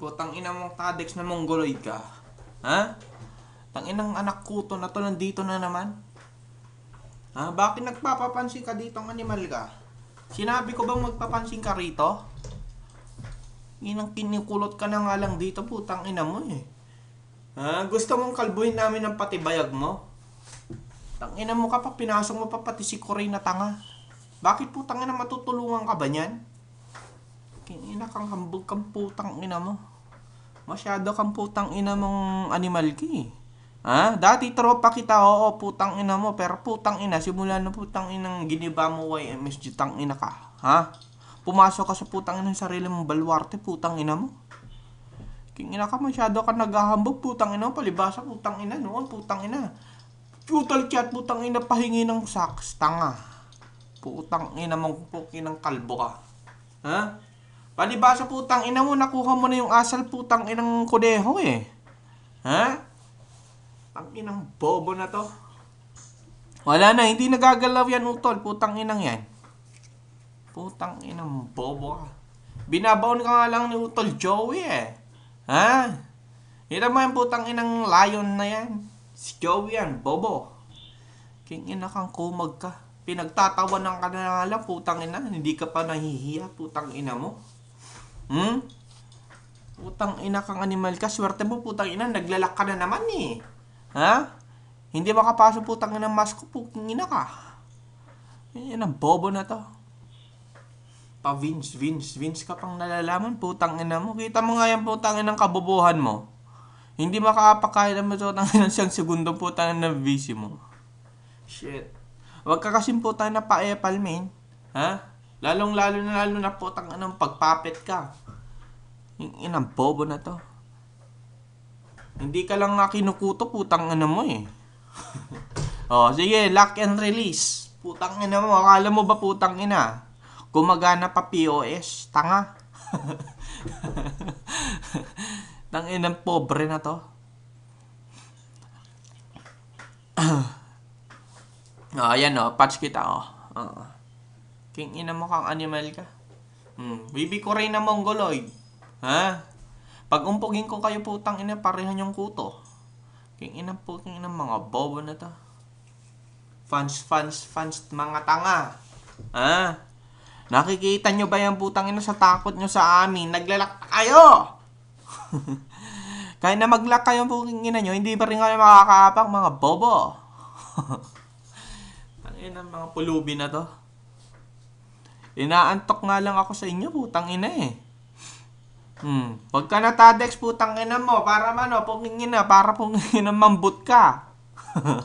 Putang ina mong tadex na mongoloid ka. Ha? Tang inang anak kuto na to nandito na naman. Ha? Bakit nagpapapansin ka dito ang animal ka? Sinabi ko bang magpapansin ka rito? Inang kinikulot ka na nga lang dito, putang ina mo eh. Ha? Gusto mong kalbuhin namin ang patibayag mo? Tang ina mo ka pa, pinasok mo pa pati si Koray na tanga. Bakit putang ina matutulungan ka ba niyan? Kinina kang hambog kang putang ina mo. Masyado kang putang ina mong animal ki. Ha? Dati tropa kita, oo, putang ina mo. Pero putang ina, simula na putang inang giniba mo YMSG, tang ina ka. Ha? Pumasok ka sa putang ina ng sarili mong balwarte, putang ina mo. King ina ka, masyado ka naghahambog, putang ina mo. Palibasa, putang ina, noon, putang ina. Putal chat, putang ina, pahingi ng saks, tanga. Putang ina mong pukin ng kalbo ka. Ha? Palibasa putang ina mo, nakuha mo na yung asal putang inang kudeho eh. Ha? Ang inang bobo na to. Wala na, hindi nagagalaw yan utol, putang inang yan. Putang inang bobo ka. Binabaon ka nga lang ni utol Joey eh. Ha? Hira mo yung putang inang lion na yan. Si Joey yan, bobo. King ina kang kumag ka. Pinagtatawanan ka na lang, putang ina. Hindi ka pa nahihiya, putang ina mo. Hmm? Putang ina kang animal ka. Swerte mo, putang ina. Naglalak ka na naman eh. Ha? Hindi makapasok putang ina mask ko, putang ina ka. Yan ang bobo na to. Pa Vince, Vince, Vince ka pang nalalaman, putang ina mo. Kita mo nga yung putang ina ng kabobohan mo. Hindi makakapakain naman ito ng ilang siyang segundo putang ina ng VC mo. Shit. Huwag ka kasing putang na pa-epal, man. Ha? Lalong lalo na lalo na putang ina ng pagpapit ka. Yung inang bobo na to. Hindi ka lang nga kinukuto, putang ina mo eh. oh, sige, lock and release. Putang ina mo, akala mo ba putang ina? Gumagana pa POS, tanga. Tang inang pobre na to. oh, ayan oh, patch kita oh. Oh. King ina mo kang animal ka. Hmm, bibi ko rin na mongoloid. Ha? Pag umpugin ko kayo putang ina, parehan yung kuto. King ina po, king ina mga bobo na to. Fans, fans, fans, mga tanga. Ha? Nakikita nyo ba yung putang ina sa takot nyo sa amin? Naglalak kayo! Kaya na maglak kayo puking ina nyo, hindi pa rin kayo makakaapak mga bobo. Ang ina mga pulubi na to. Inaantok nga lang ako sa inyo, putang ina eh. Hmm. Pag ka natadex, putang ina mo, para mano, puking ina, para puking ina mambut ka.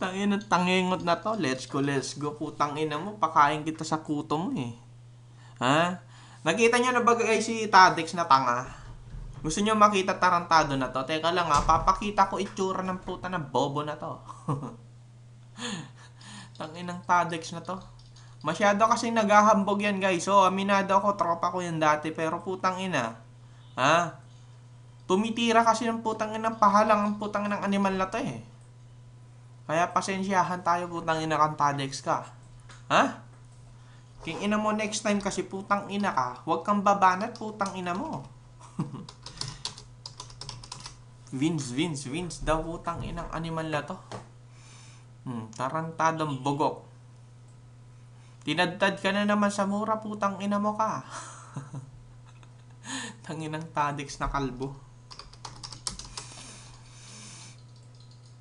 Tangin ng tangingot na to. Let's go, let's go. Putang ina mo, pakain kita sa kuto mo eh. Ha? Nakita nyo na ba guys si Tadex na tanga? Gusto nyo makita tarantado na to? Teka lang ha, papakita ko itsura ng puta ng bobo na to. Tangin ng Tadex na to. Masyado kasi naghahambog yan guys. So, aminado ako, tropa ko yan dati. Pero putang ina. Ha? Tumitira kasi ng putang ina pahalang ang putang ng animal na to eh. Kaya pasensyahan tayo putang ina kang Tadex ka. Ha? King ina mo next time kasi putang ina ka, huwag kang babanat putang ina mo. Vince, Vince, Vince daw putang inang animal na to. Hmm, tarantadong bugok. Tinadtad ka na naman sa mura putang ina mo ka. Tanginang Tadex na kalbo.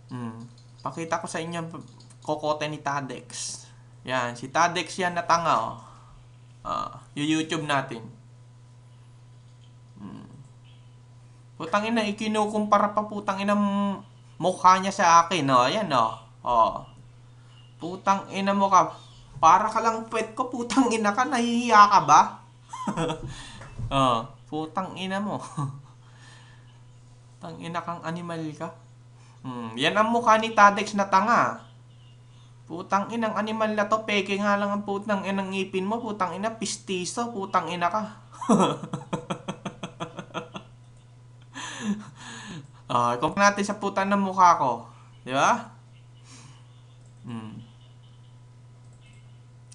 Hmm. Pakita ko sa inyo kokote ni Tadex. Yan, si Tadex yan na tanga oh. Yung YouTube natin. Hmm. Putang ina, ikinukumpara pa putang ina mukha niya sa akin, oh. Ayan, oh. Oh. Putang ina mo ka. Para ka lang pet ko, putang ina ka, nahihiya ka ba? oh, putang ina mo. Tang ina kang animal ka. Hmm, yan ang mukha ni Tadex na tanga. Putang inang animal na to, peke nga lang ang putang inang ngipin mo, putang ina, pistiso, putang ina ka. Ah, uh, natin sa putang ng mukha ko. Di ba? Hmm.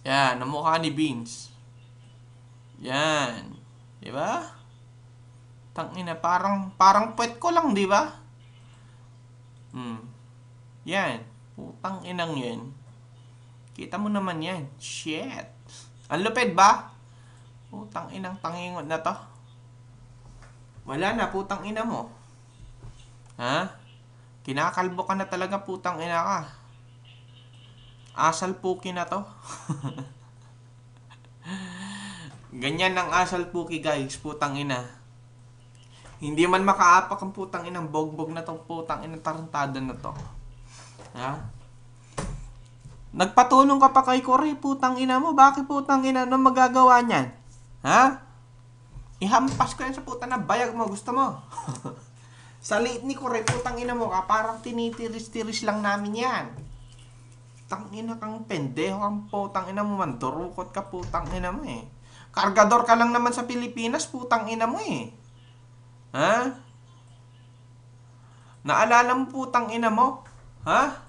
Yan, ang mukha ni Beans. Yan. Di ba? Tangina, parang, parang puwet ko lang, di ba? Hmm. Yan. Putang inang yan. Kita mo naman yan. Shit. Ang lupit ba? Putang inang tangingot na to. Wala na, putang ina mo. Ha? Kinakalbo ka na talaga, putang ina ka. Asal puki na to. Ganyan ang asal puki guys, putang ina. Hindi man makaapak ang putang inang bogbog na tong putang inang tarantado na to. Ha? Nagpatulong ka pa kay Cory, putang ina mo. Bakit putang ina ano magagawa niyan? Ha? Ihampas ko yan sa puta na bayag mo. Gusto mo? sa liit ni Cory, putang ina mo ka. Parang tinitiris-tiris lang namin yan. Putang ina kang pendeho kang putang ina mo man. Durukot ka putang ina mo eh. Kargador ka lang naman sa Pilipinas, putang ina mo eh. Ha? Naalala mo putang ina mo? Ha?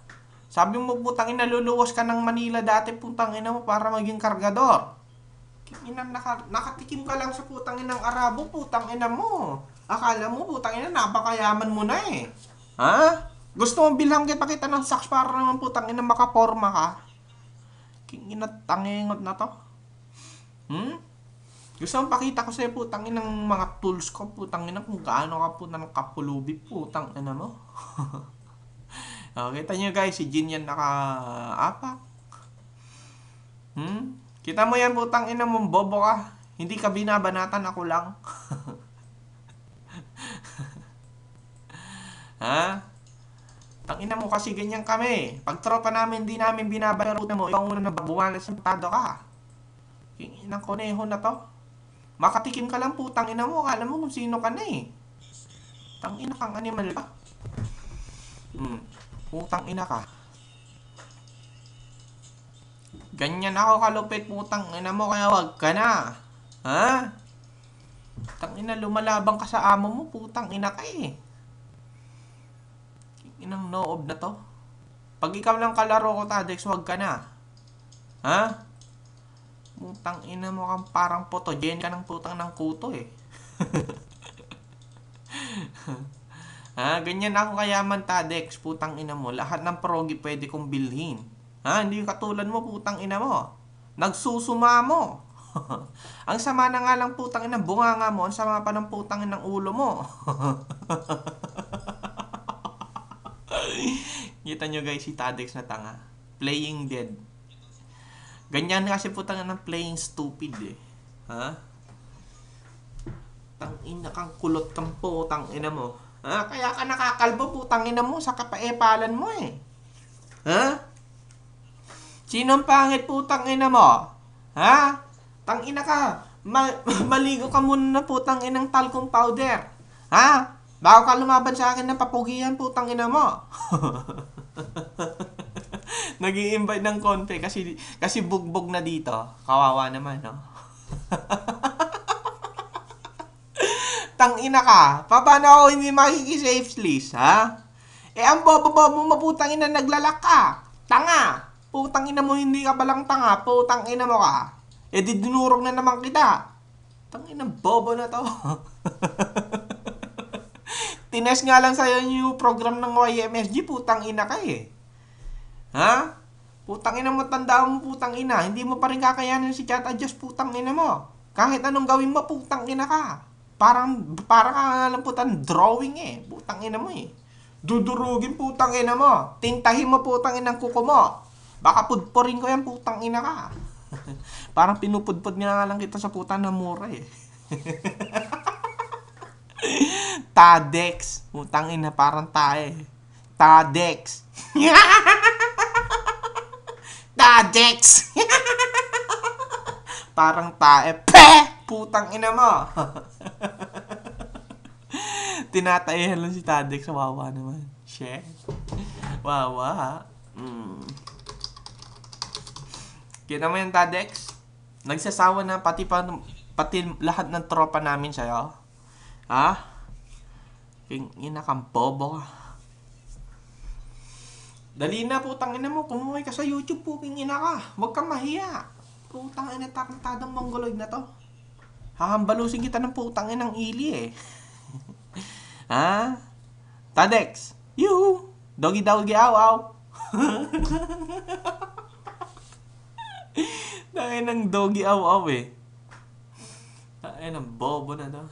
Sabi mo putang ina luluwas ka ng Manila dati putang ina mo para maging kargador. Ina, naka, nakatikim ka lang sa putang inang Arabo, putang ina mo. Akala mo putang ina napakayaman mo na eh. Ha? Gusto mo bilang kita kita ng saks para naman putang ina makaporma ka? King ina tangingot na to. Hmm? Gusto mong pakita ko sa'yo putang inang mga tools ko, putang ina kung gaano ka puta ng kapulubi, putang ina mo. oh, kita guys, si Jin yan naka-apak. Hmm? Kita mo yan putang ina mo, bobo ka. Hindi ka binabanatan, ako lang. ha? Tangina mo kasi ganyan kami. Pag tropa namin, hindi namin binabayarutan mo, ikaw muna na bumalas ng tado ka. King inang koneho na to. Makatikim ka lang putang ina mo, alam mo kung sino ka na eh. Tang ina kang animal ka. Hmm. Putang ina ka. Ganyan ako kalupit putang ina mo kaya wag ka na. Ha? Tang ina lumalabang ka sa amo mo, putang ina ka eh. Inang noob na to. Pag ikaw lang kalaro ko, Tadex, wag ka na. Ha? Putang ina mo kang parang photogen ka ng putang ng kuto eh. ha, ganyan ako kayaman Tadex, putang ina mo. Lahat ng progi pwede kong bilhin. Ha, hindi yung katulad mo, putang ina mo. Nagsusuma mo. ang sama na nga lang putang ina bunganga mo, ang sama pa ng putang ng ulo mo. Kita nyo guys, si Tadex na tanga. Playing dead. Ganyan kasi putang ng playing stupid eh. Ha? Tang ina kang kulot kang putang ina mo. Ha? Kaya ka nakakalbo putang ina mo sa kapaepalan mo eh. Ha? Sinong pangit putang ina mo? Ha? Tang ina ka. Ma- maligo ka muna na putang inang talcum powder. Ha? Bago ka lumaban sa akin ng papugihan putang ina mo. nag invite ng konti kasi kasi bugbog na dito. Kawawa naman, no? Tang ina ka. Paano ako hindi makiki-safe list, ha? Eh, ang bobo-bobo mo putang ina naglalak ka. Tanga. Putang ina mo hindi ka palang tanga. Putang ina mo ka. Eh, di dinurog na naman kita. Tang ina bobo na to. Tines nga lang sa'yo yung program ng YMSG, putang ina ka eh. Ha? Putang ina mo, tanda mo putang ina. Hindi mo pa rin kakayanin si chat adjust putang ina mo. Kahit anong gawin mo, putang ina ka. Parang, parang ka lang putang drawing eh. Putang ina mo eh. Dudurugin putang ina mo. Tintahin mo putang ina kuko mo. Baka pudpurin ko yan putang ina ka. parang pinupudpud nga lang kita sa putang na mura eh. Tadex. Putang ina, parang tae. Tadex. Tadex. parang tae. Pe! Putang ina mo. Tinatayahan lang si Tadex. Wawa naman. Shit. Wawa. Mm. Kita mo yung Tadex? Nagsasawa na pati pa pati lahat ng tropa namin sa'yo. Ha? King ina kang bobo ka. Dali na putang ina mo, kumuhay ka sa YouTube po, king ina ka. Huwag kang mahiya. Putang ina tarantadang mongoloid na to. Hahambalusin kita ng putang inang ili eh. ha? Tadex. You. Doggy doggy aw aw. Dahil ng doggy aw aw eh. Ay, ng bobo na to.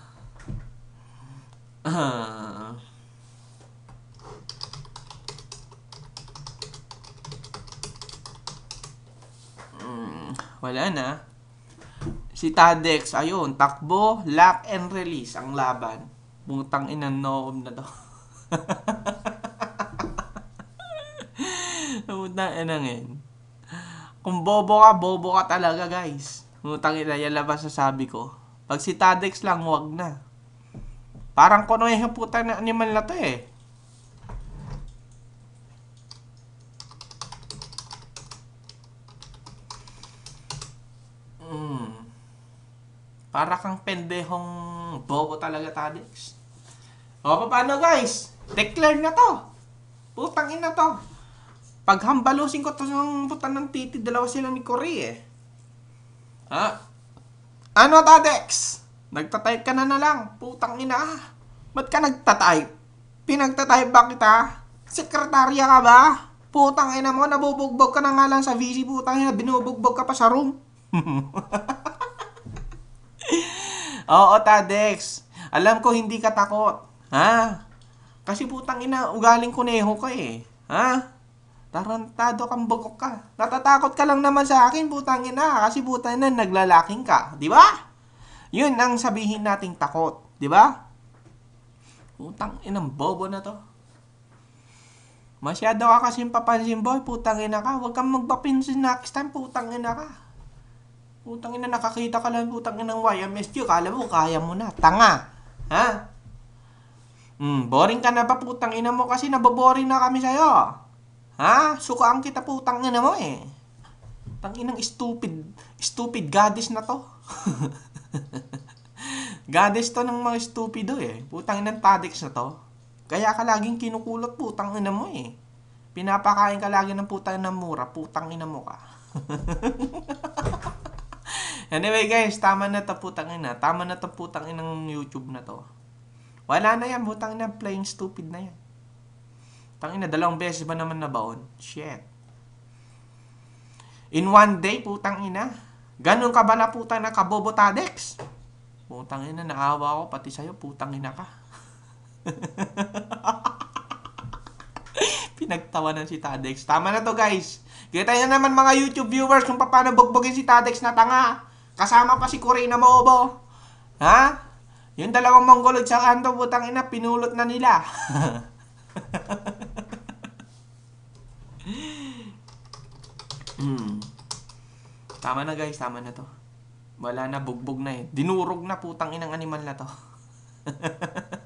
Mm, wala na. Si Tadex, ayun, takbo, lock and release ang laban. Butang inang noom na to. Butang inang yun. Kung bobo ka, bobo ka talaga guys. Butang ina, yan labas sa sabi ko. Pag si Tadex lang, wag na. Parang kuno yung puta na animal na to eh. Mm. Para kang pendehong bobo talaga, Tadex. O, paano guys? Declare na to. Putang ina to. Pag hambalusin ko to ng putang ng titi, dalawa sila ni Cory eh. Ha? Ano, Tadex? Nagtatype ka na na lang. Putang ina. Ba't ka nagtatype? Pinagtatype ba kita? Sekretarya ka ba? Putang ina mo, nabubugbog ka na nga lang sa VC. Putang ina, binubugbog ka pa sa room. Oo, Tadex. Alam ko hindi ka takot. Ha? Kasi putang ina, ugaling kuneho ka eh. Ha? Tarantado kang bugok ka. Natatakot ka lang naman sa akin, putang ina. Kasi putang ina, naglalaking ka. Di ba? Yun ang sabihin nating takot. Di ba? Putang inang bobo na to. Masyado ka kasing papansin, boy. Putang ina ka. Huwag kang magpapinsin next time. Putang ina ka. Putang ina, nakakita ka lang putang inang YMSQ. Kala mo, kaya mo na. Tanga. Ha? Hmm, boring ka na ba putang ina mo kasi naboboring na kami sa'yo. Ha? Sukaan kita putang ina mo eh. Tang inang stupid, stupid goddess na to. goddess to ng mga stupido eh. Putang inang tadex na to. Kaya ka laging kinukulot putang ina mo eh. Pinapakain ka lagi ng putang ina mura, putang ina mo ka. anyway guys, tama na to putang ina. Tama na to putang inang YouTube na to. Wala na yan, putang ina, plain stupid na yan. Tangina, dalawang beses ba naman nabaon? Shit. In one day, putang ina. Ganun ka ba na putang na kabobo tadex? Putang ina, naawa ako pati sa'yo, putang ina ka. Pinagtawanan si Tadex. Tama na to guys. Kita nyo naman mga YouTube viewers kung paano bugbugin si Tadex na tanga. Kasama pa si Corina Mobo. Ha? Yung dalawang Mongolod sa kanto, putang ina, pinulot na nila. Hmm. Tama na guys, tama na to. Wala na, bugbog na eh. Dinurog na putang inang animal na to.